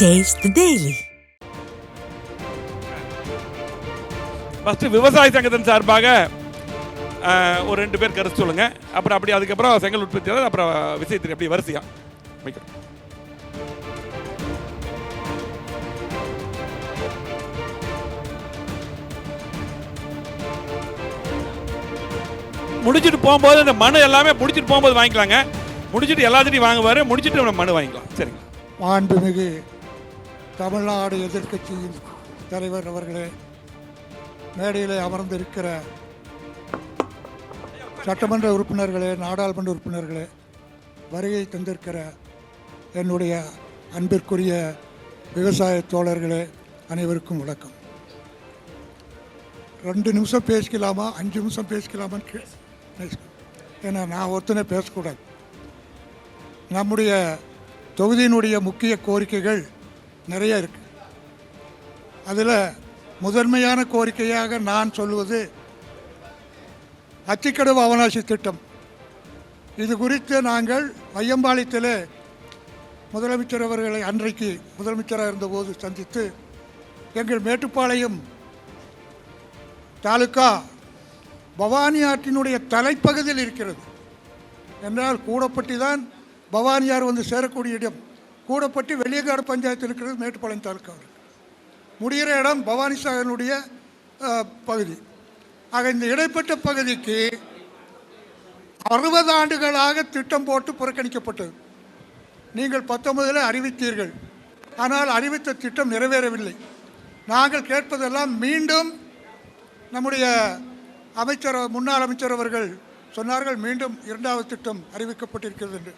Taste the Daily. First விவசாய சங்கத்தின் சார்பாக ஒரு ரெண்டு பேர் கருத்து சொல்லுங்க. அப்புறம் அப்படி அதுக்கப்புறம் செங்கல் உற்பத்தியாளர் அப்புறம் விஷயத்தில் அப்படி வரிசையா. முடிச்சிட்டு போகும்போது இந்த மனு எல்லாமே முடிச்சிட்டு போகும்போது வாங்கிக்கலாங்க. முடிச்சிட்டு எல்லாத்தையும் வாங்குவாரு முடிச்சிட்டு நம்ம மனு வாங்கிக்கலாம். சரிங்க. மாண்புமிகு தமிழ்நாடு எதிர்க்கட்சியின் தலைவர் அவர்களே மேடையில் அமர்ந்திருக்கிற சட்டமன்ற உறுப்பினர்களே நாடாளுமன்ற உறுப்பினர்களே வருகை தந்திருக்கிற என்னுடைய அன்பிற்குரிய விவசாய தோழர்களே அனைவருக்கும் வணக்கம். ரெண்டு நிமிஷம் பேசிக்கலாமா? அஞ்சு நிமிஷம் பேசிக்கலாமான்னு கே ஏன்னா நான் ஒருத்தனே பேசக்கூடாது. நம்முடைய தொகுதியினுடைய முக்கிய கோரிக்கைகள் நிறைய இருக்கு. அதில் முதன்மையான கோரிக்கையாக நான் சொல்வது அத்திக்கடவு அவனாசி திட்டம். இது குறித்து நாங்கள் வையம்பாளையத்தில் முதலமைச்சர் அவர்களை அன்றைக்கு முதலமைச்சராக இருந்தபோது சந்தித்து எங்கள் மேட்டுப்பாளையம் தாலுக்கா பவானி ஆற்றினுடைய தலைப்பகுதியில் இருக்கிறது. என்றால் கூடப்பட்டி தான் பவானியார் வந்து சேரக்கூடிய இடம். கூடப்பட்டி வெளியங்காடு பஞ்சாயத்து இருக்கிறது மேட்டுப்பாளையம் தாலுக்காவில் முடிகிற இடம் பவானி சாகனுடைய பகுதி. ஆக இந்த இடைப்பட்ட பகுதிக்கு அறுபது ஆண்டுகளாக திட்டம் போட்டு புறக்கணிக்கப்பட்டது. நீங்கள் பத்தொன்பதில் அறிவித்தீர்கள். ஆனால் அறிவித்த திட்டம் நிறைவேறவில்லை. நாங்கள் கேட்பதெல்லாம் மீண்டும் நம்முடைய அமைச்சர் முன்னாள் அமைச்சர் அவர்கள் சொன்னார்கள் மீண்டும் இரண்டாவது திட்டம் அறிவிக்கப்பட்டிருக்கிறது என்று.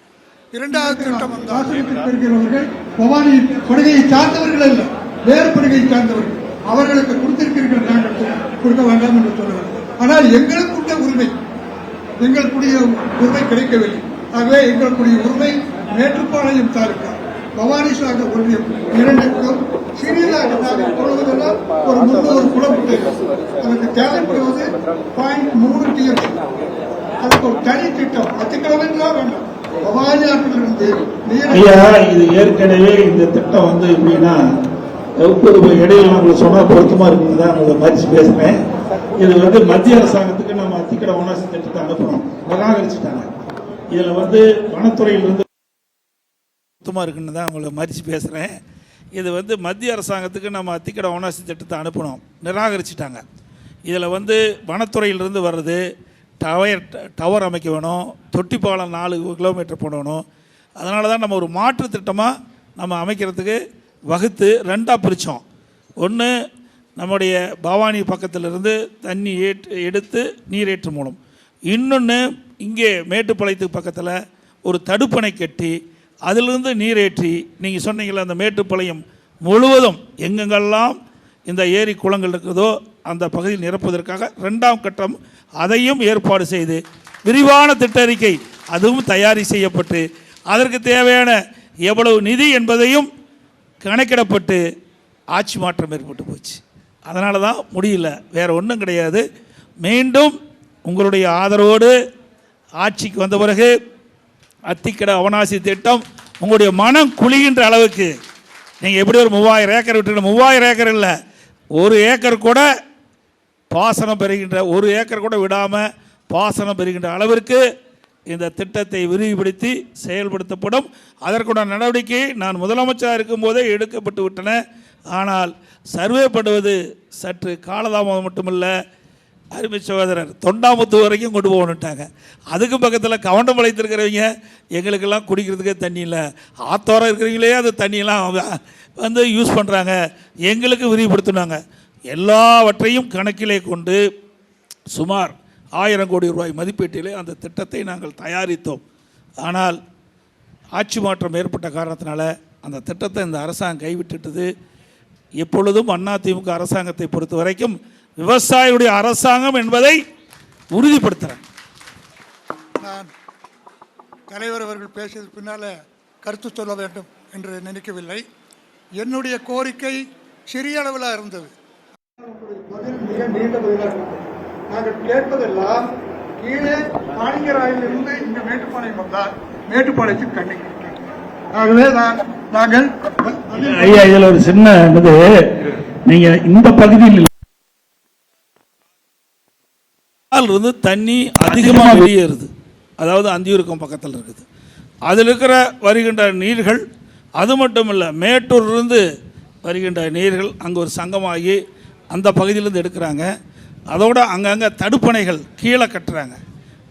இரண்டாவது திட்டம் வந்தால் பவானி படுகையை சார்ந்தவர்கள் அல்ல வேறு படுகையை சார்ந்தவர்கள். அவர்களுக்கு கொடுத்திருக்கிறீர்கள் நாங்கள் கொடுக்க வேண்டாம் என்று சொல்லுவார்கள் ஆனால் எங்களுக்கு உரிமை எங்களுக்குரிய உரிமை கிடைக்கவில்லை. ஆகவே எங்களுக்குரிய உரிமை மேட்டுப்பாளையம் தாலுக்கா பவானி சாகர் ஒன்றியம் இரண்டுக்கும் சிறியதாக நாங்கள் பொழுதெல்லாம் ஒரு முன்னூறு குளம் அதற்கு தேவைப்படுவது பாயிண்ட் மூணு டிஎம் அதுக்கு ஒரு தனி திட்டம். அத்திக்கிழமைலாம் வேண்டாம். ஐயா இது ஏற்கனவே இந்த திட்டம் வந்து எப்படின்னா ஒவ்வொரு இடையில நம்மளுக்கு சொன்னால் பொருத்தமா இருக்குன்னு தான் உங்களை மதிச்சு பேசுறேன். இது வந்து மத்திய அரசாங்கத்துக்கு நம்ம அத்திக்கட ஒன்னாசி திட்டத்தை அனுப்புறோம் நிராகரிச்சுட்டாங்க. இதுல வந்து வனத்துறையிலிருந்து பொருத்தமா இருக்குன்னு தான் உங்களை மதிச்சு பேசுறேன். இது வந்து மத்திய அரசாங்கத்துக்கு நம்ம அத்திக்கட ஒன்னாசி திட்டத்தை அனுப்பணும். நிராகரிச்சுட்டாங்க. இதில் வந்து வனத்துறையிலிருந்து வர்றது டவர் டவர் அமைக்க வேணும் தொட்டிப்பாலம் நாலு கிலோமீட்டர் போடணும் அதனால தான் நம்ம ஒரு மாற்று திட்டமாக நம்ம அமைக்கிறதுக்கு வகுத்து ரெண்டாக பிரித்தோம் ஒன்று நம்முடைய பவானி பக்கத்திலிருந்து தண்ணி ஏற்று எடுத்து நீரேற்று மூலம். இன்னொன்று இங்கே மேட்டுப்பாளையத்துக்கு பக்கத்தில் ஒரு தடுப்பணை கட்டி அதிலிருந்து நீரேற்றி நீங்கள் சொன்னீங்களே அந்த மேட்டுப்பாளையம் முழுவதும் எங்கெங்கெல்லாம் இந்த ஏரி குளங்கள் இருக்குதோ அந்த பகுதியில் நிரப்புவதற்காக ரெண்டாம் கட்டம் அதையும் ஏற்பாடு செய்து விரிவான திட்ட அறிக்கை அதுவும் தயாரி செய்யப்பட்டு அதற்கு தேவையான எவ்வளவு நிதி என்பதையும் கணக்கிடப்பட்டு ஆட்சி மாற்றம் ஏற்பட்டு போச்சு. அதனால தான் முடியல. வேறு ஒன்றும் கிடையாது. மீண்டும் உங்களுடைய ஆதரவோடு ஆட்சிக்கு வந்த பிறகு அத்திக்கட அவனாசி திட்டம் உங்களுடைய மனம் குளிகின்ற அளவுக்கு நீங்கள் எப்படி ஒரு மூவாயிரம் ஏக்கர் விட்டுருக்கணும் மூவாயிரம் ஏக்கர் இல்லை. ஒரு ஏக்கர் கூட பாசனம் பெறுகின்ற ஒரு ஏக்கர் கூட விடாமல் பாசனம் பெறுகின்ற அளவிற்கு இந்த திட்டத்தை விரிவுபடுத்தி செயல்படுத்தப்படும். அதற்குண்டான நடவடிக்கை நான் முதலமைச்சராக இருக்கும்போதே எடுக்கப்பட்டு விட்டன. ஆனால் சர்வே பண்ணுவது சற்று காலதாமதம் மட்டுமல்ல. அருமை சகோதரர் தொண்டாமுத்து வரைக்கும் கொண்டு போகணுட்டாங்க அதுக்கு பக்கத்தில் கவண்டம் இருக்கிறவங்க எங்களுக்கெல்லாம் குடிக்கிறதுக்கே தண்ணி இல்லை. ஆத்தோரம் இருக்கிறவங்களே அந்த தண்ணியெல்லாம் வந்து யூஸ் பண்ணுறாங்க எங்களுக்கு விரிவுபடுத்தினாங்க. எல்லாவற்றையும் கணக்கிலே கொண்டு சுமார் ஆயிரம் கோடி ரூபாய் மதிப்பீட்டிலே அந்த திட்டத்தை நாங்கள் தயாரித்தோம். ஆனால் ஆட்சி மாற்றம் ஏற்பட்ட காரணத்தினால அந்த திட்டத்தை இந்த அரசாங்கம் கைவிட்டுட்டது. எப்பொழுதும் அதிமுக அரசாங்கத்தை பொறுத்த வரைக்கும் விவசாயியுடைய அரசாங்கம் என்பதை உறுதிப்படுத்துகிறேன் நான் தலைவர் அவர்கள் பேசியது பின்னால் கருத்து சொல்ல வேண்டும் என்று நினைக்கவில்லை. என்னுடைய கோரிக்கை சிறிய அளவில் இருந்தது. மிக நீண்ட பதிலாக. நாங்கள் கேட்பதெல்லாம் கீழே பாலிங்கராயிலிருந்து இங்க மேட்டுப்பாளையம் வந்தால் மேட்டுப்பாளையத்துக்கு கண்ணி ஆகவே நாங்கள் ஐயா இதுல ஒரு சின்ன இது நீங்க இந்த பகுதியில் இருந்து தண்ணி அதிகமாக வெளியேறுது. அதாவது அந்தியூருக்கம் பக்கத்தில் இருக்குது. அதில் இருக்கிற வருகின்ற நீர்கள் அது மட்டும் இல்லை மேட்டூர்லேருந்து வருகின்ற நீர்கள் அங்கே ஒரு சங்கமாகி அந்த பகுதியிலேருந்து எடுக்கிறாங்க. அதோட அங்கங்கே தடுப்பணைகள் கீழே கட்டுறாங்க.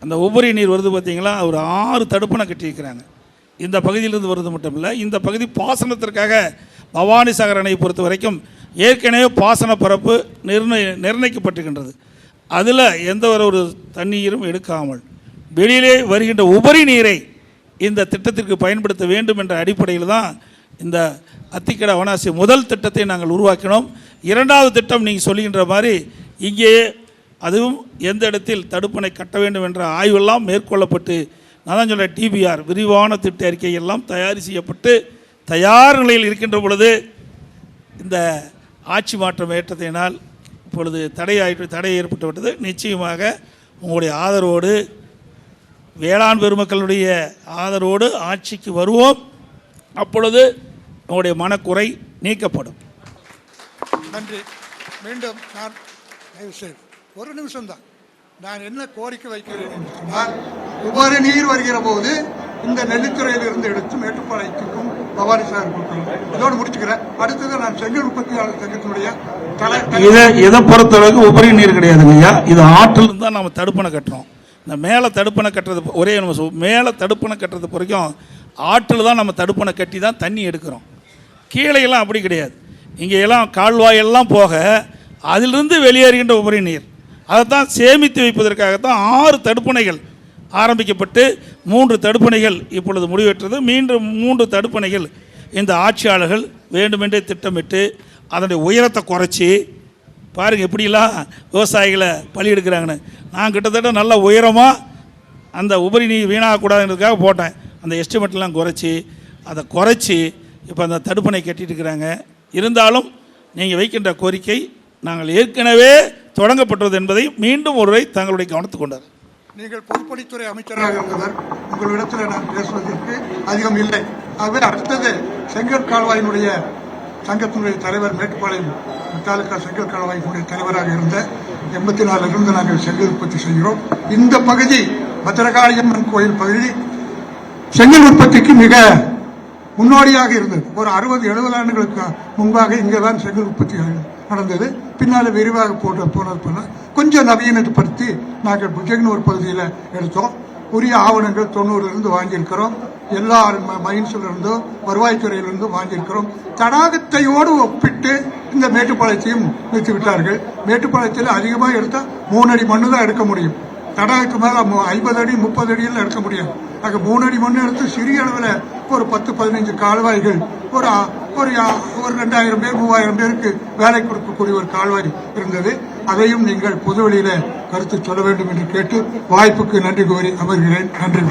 அந்த உபரி நீர் வருது பார்த்திங்களா ஒரு ஆறு தடுப்பணை கட்டியிருக்கிறாங்க இந்த பகுதியிலிருந்து வருது மட்டும் இல்லை இந்த பகுதி பாசனத்திற்காக பவானி சாகர் அணையை பொறுத்த வரைக்கும் ஏற்கனவே பாசன பரப்பு நிர்ணய நிர்ணயிக்கப்பட்டிருக்கின்றது. அதில் எந்த ஒரு தண்ணீரும் எடுக்காமல் வெளியிலே வருகின்ற உபரி நீரை இந்த திட்டத்திற்கு பயன்படுத்த வேண்டும் என்ற அடிப்படையில் தான் இந்த அத்திக்கட அவனாசி முதல் திட்டத்தை நாங்கள் உருவாக்கினோம். இரண்டாவது திட்டம் நீங்கள் சொல்லுகின்ற மாதிரி இங்கேயே அதுவும் எந்த இடத்தில் தடுப்பணை கட்ட வேண்டும் என்ற ஆய்வெல்லாம் மேற்கொள்ளப்பட்டு நான் தான் சொல்கிறேன் டிபிஆர் விரிவான திட்ட அறிக்கை எல்லாம் தயார் செய்யப்பட்டு தயார் நிலையில் இருக்கின்ற பொழுது இந்த ஆட்சி மாற்றம் ஏற்றத்தினால் இப்பொழுது தடையாயிட்டு தடை ஏற்பட்டு விட்டது. நிச்சயமாக உங்களுடைய ஆதரவோடு வேளாண் பெருமக்களுடைய ஆதரவோடு ஆட்சிக்கு வருவோம். அப்பொழுது உங்களுடைய மனக்குறை நீக்கப்படும். நன்றி. மீண்டும் நான் தயவு செய்து ஒரு நிமிஷம்தான். நான் என்ன கோரிக்கை வைக்கிறேன் என்று உபரி நீர் வருகிற போது இந்த நெல்லித்துறையிலிருந்து எடுத்து மேட்டுப்பாளையத்துக்கும் பவானி சார் கொடுக்கணும் இதோடு முடிச்சுக்கிறேன். அடுத்தது நான் செங்கல் உற்பத்தியாளர் சங்கத்தினுடைய தலை இதை இதை பொறுத்தளவுக்கு உபரி நீர் கிடையாதுங்க ஐயா. இது ஆற்றில் தான் நம்ம தடுப்பணை கட்டுறோம். இந்த மேலே தடுப்பணை கட்டுறது ஒரே நிமிஷம். மேலே தடுப்பணை கட்டுறது வரைக்கும் ஆற்றில் தான் நம்ம தடுப்பணை கட்டி தான் தண்ணி எடுக்கிறோம். கீழே எல்லாம் அப்படி கிடையாது. இங்கே எல்லாம் கால்வாயெல்லாம் போக அதிலிருந்து வெளியேறுகின்ற உபரி நீர். அதைத்தான் சேமித்து வைப்பதற்காகத்தான் ஆறு தடுப்பணைகள் ஆரம்பிக்கப்பட்டு மூன்று தடுப்பணைகள் இப்பொழுது முடிவெற்றது. மீண்டும் மூன்று தடுப்பணைகள் இந்த ஆட்சியாளர்கள் வேண்டுமென்றே திட்டமிட்டு அதனுடைய உயரத்தை குறைச்சி பாருங்கள் எப்படிலாம் விவசாயிகளை பலி எடுக்கிறாங்கன்னு நான் கிட்டத்தட்ட நல்ல உயரமாக அந்த உபரி நீர் வீணாகக்கூடாதுன்றதுக்காக போட்டேன். அந்த எஸ்டிமேட்லாம் குறைச்சி அதை குறைச்சி இப்போ அந்த தடுப்பணை கட்டிட்டு இருக்கிறாங்க. இருந்தாலும் நீங்கள் வைக்கின்ற கோரிக்கை நாங்கள் ஏற்கனவே தொடங்கப்பட்டது என்பதை மீண்டும் ஒருவரை தங்களுடைய கவனத்துக் கொண்டார். நீங்கள் பொதுப்பணித்துறை அமைச்சராக இருந்தவர் உங்களிடத்தில் நான் பேசுவதற்கு அதிகம் இல்லை. ஆகவே அடுத்தது செங்கல் கால்வாயினுடைய சங்கத்தினுடைய தலைவர் மேட்டுப்பாளையம் தாலுகா செங்கல் கால்வாயினுடைய தலைவராக இருந்த எண்பத்தி நாலிலிருந்து நாங்கள் செங்கல் உற்பத்தி செய்கிறோம். இந்த பகுதி பத்திரகாளியம்மன் கோயில் பகுதி செங்கல் உற்பத்திக்கு மிக முன்னோடியாக இருந்தது. ஒரு அறுபது எழுபது ஆண்டுகளுக்கு முன்பாக இங்கே தான் செங்கல் உற்பத்தி நடந்தது. பின்னால் விரிவாக போட்டு போனது போனால் கொஞ்சம் நவீனப்படுத்தி நாங்கள் புஜகனூர் பகுதியில் எடுத்தோம். உரிய ஆவணங்கள் தொண்ணூறுலேருந்து வாங்கியிருக்கிறோம். எல்லா ம- மைன்ஸ்ல வருவாய்த்துறையிலிருந்தும் வாங்கியிருக்கிறோம். தடாகத்தையோடு ஒப்பிட்டு இந்த மேட்டுப்பாளையத்தையும் வைத்து விட்டார்கள். மேட்டுப்பாளையத்தில் அதிகமாக எடுத்தால் மூணு அடி மண்ணு தான் எடுக்க முடியும். தடாகத்து மேலே ஐம்பது அடி முப்பது அடியில் எடுக்க முடியாது. அங்கே மூணு அடி மண்ணு எடுத்து சிறிய அளவில் ஒரு பத்து பதினைஞ்சு கால்வாய்கள் ஒரு ஒரு ஒரு ரெண்டாயிரம் பேர் மூவாயிரம் பேருக்கு வேலை கொடுக்கக்கூடிய ஒரு கால்வாய் இருந்தது. அதையும் நீங்கள் பொதுவெளியில கருத்து சொல்ல வேண்டும் என்று கேட்டு வாய்ப்புக்கு நன்றி கோரி அமர்கிறேன். நன்றி.